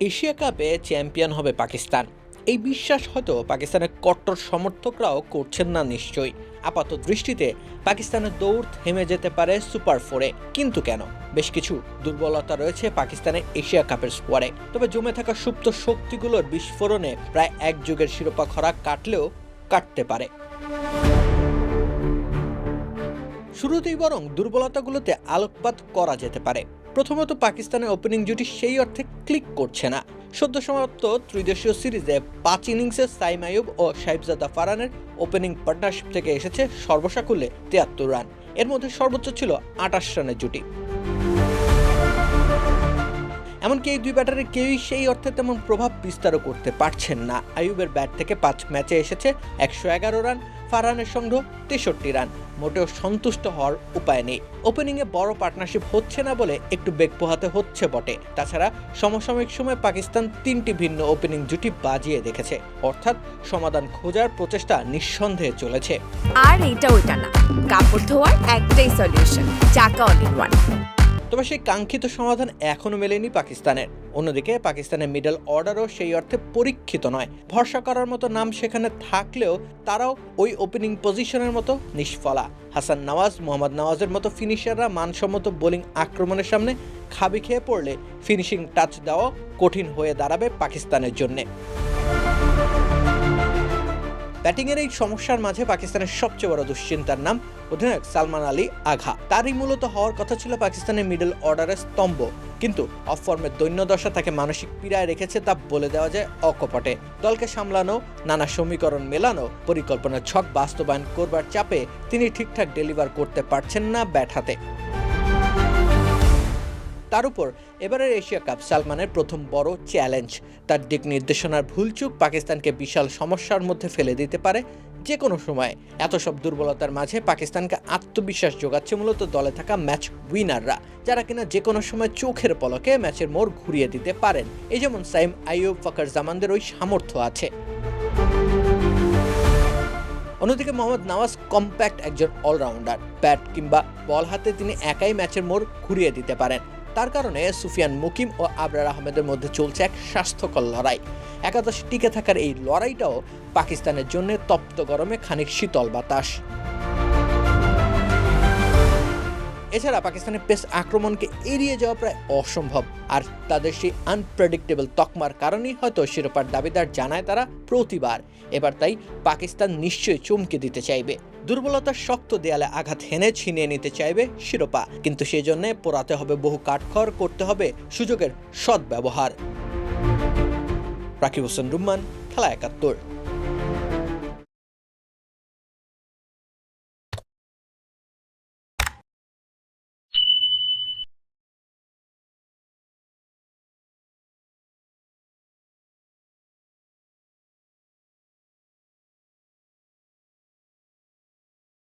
Asia কাপে champion হবে পাকিস্তান। এই বিশ্বাস হয়তো পাকিস্তানের কট্টর সমর্থকরাও করছেন না নিশ্চয়ই। আপাত দৃষ্টিতে পাকিস্তানের দৌড় থেমে যেতে পারে সুপার ফোরে। কিন্তু কেন? বেশ কিছু দুর্বলতা রয়েছে পাকিস্তানের এশিয়া কাপের স্কোয়াডে। তবে জমে থাকা সুপ্ত শক্তিগুলোর বিস্ফোরণে প্রায় এক যুগের শিরোপা খরা কাটলেও কাটতে পারে। শুরুতেই বরং দুর্বলতাগুলোতে আলোকপাত করা যেতে পারে। প্রথমত পাকিস্তানের ওপেনিং জুটি সেই অর্থে ক্লিক করছে না। সদ্য সমাপ্ত ত্রিদেশীয় সিরিজে পাঁচ ইনিংসে সাইম আয়ুব ও সাহিবজাদা ফারানের ওপেনিং পার্টনারশিপ থেকে এসেছে সর্বসাকুল্যে তিয়াত্তর রান। এর মধ্যে সর্বোচ্চ ছিল আটাশ রানের জুটি। এমনকি এই দুই ব্যাটারে কেউই সেই অর্থে তেমন প্রভাব বিস্তারও করতে পারছেন না। আয়ুবের ব্যাট থেকে পাঁচ ম্যাচে এসেছে একশো এগারো রান, ফারহানের সংগ্রহ তেষট্টি রান। মোটেও সন্তুষ্ট হওয়ার উপায় নেই। ওপেনিংয়ে বড় পার্টনারশিপ হচ্ছে না বলে একটু বেগ পোহাতে হচ্ছে বটে। তাছাড়া সমসাময়িক সময় পাকিস্তান তিনটি ভিন্ন ওপেনিং জুটি বাজিয়ে দেখেছে। অর্থাৎ সমাধান খোঁজার প্রচেষ্টা নিঃসন্দেহে চলেছে। আর এইটা ওইটা না। কাপড় ধোয়ার একটাই সলিউশন চাকা অল ওয়ান তবে সেই কাঙ্ক্ষিত সমাধান এখনও মেলেনি পাকিস্তানের। অন্যদিকে পাকিস্তানের মিডল অর্ডারও সেই অর্থে পরীক্ষিত নয়। ভরসা করার মতো নাম সেখানে থাকলেও তারাও ওই ওপেনিং পজিশনের মতো নিষ্ফলা। হাসান নওয়াজ, মোহাম্মদ নওয়াজের মতো ফিনিশাররা মানসম্মত বোলিং আক্রমণের সামনে খাবি খেয়ে পড়লে ফিনিশিং টাচ দেওয়া কঠিন হয়ে দাঁড়াবে পাকিস্তানের জন্যে। ব্যাটিংয়ের এই সমস্যার মাঝে পাকিস্তানের সবচেয়ে বড় দুশ্চিন্তার নাম অধিনায়ক সালমান আলী আঘা। তারই মূলত হওয়ার কথা ছিল পাকিস্তানের মিডল অর্ডারের স্তম্ভ। কিন্তু অফ ফর্মের দৈন্যদশা তাকে মানসিক পীড়ায় রেখেছে তা বলে দেওয়া যায় অকপটে। দলকে সামলানো, নানা সমীকরণ মেলানো, পরিকল্পনার ছক বাস্তবায়ন করবার চাপে তিনি ঠিকঠাক ডেলিভার করতে পারছেন না ব্যাট হাতে। তার উপর এবারের এশিয়া কাপ সালমানের প্রথম বড় চ্যালেঞ্জ। তার দিক নির্দেশনার ভুলচুক পাকিস্তানকে বিশাল সমস্যার মধ্যে ফেলে দিতে পারে যে কোনো সময়। এত সব দুর্বলতার মাঝে পাকিস্তানকে আত্মবিশ্বাস যোগাচ্ছে মূলত দলে থাকা ম্যাচ উইনাররা, যারা কিনা যে কোনো সময় চোখের পলকে ম্যাচের মোড় ঘুরিয়ে দিতে পারেন। এই যেমন সাইম আইয়ুব ফাকার জামানদের ওই সামর্থ্য আছে। অন্যদিকে মোহাম্মদ নওয়াজ কম্প্যাক্ট একজন অলরাউন্ডার। ব্যাট কিংবা বল হাতে তিনি একাই ম্যাচের মোড় ঘুরিয়ে দিতে পারেন। তার কারণে সুফিয়ান মুকিম ও আবরার আহমেদের মধ্যে চলছে এক স্বাস্থ্যকর লড়াই। একাদশ টিকে থাকার এই লড়াইটাও পাকিস্তানের জন্য তপ্ত গরমে খানিক শীতল বাতাস। এছাড়া পাকিস্তানের পেস আক্রমণকে এড়িয়ে যাওয়া প্রায় অসম্ভব। আর তাদের সেই আনপ্রেডিক্টেবল তকমার কারণেই হয়তো শিরোপার দাবিদার জানায় তারা প্রতিবার। এবার তাই পাকিস্তান নিশ্চয়ই চমকে দিতে চাইবে। দুর্বলতার শক্ত দেয়ালে আঘাত হেনে ছিনিয়ে নিতে চাইবে শিরোপা। কিন্তু সেই জন্য পোড়াতে হবে বহু কাঠখড়, করতে হবে সুযোগের সদ্ব্যবহার। রাকিব হোসেন রুম্মান, খেলা একাত্তর।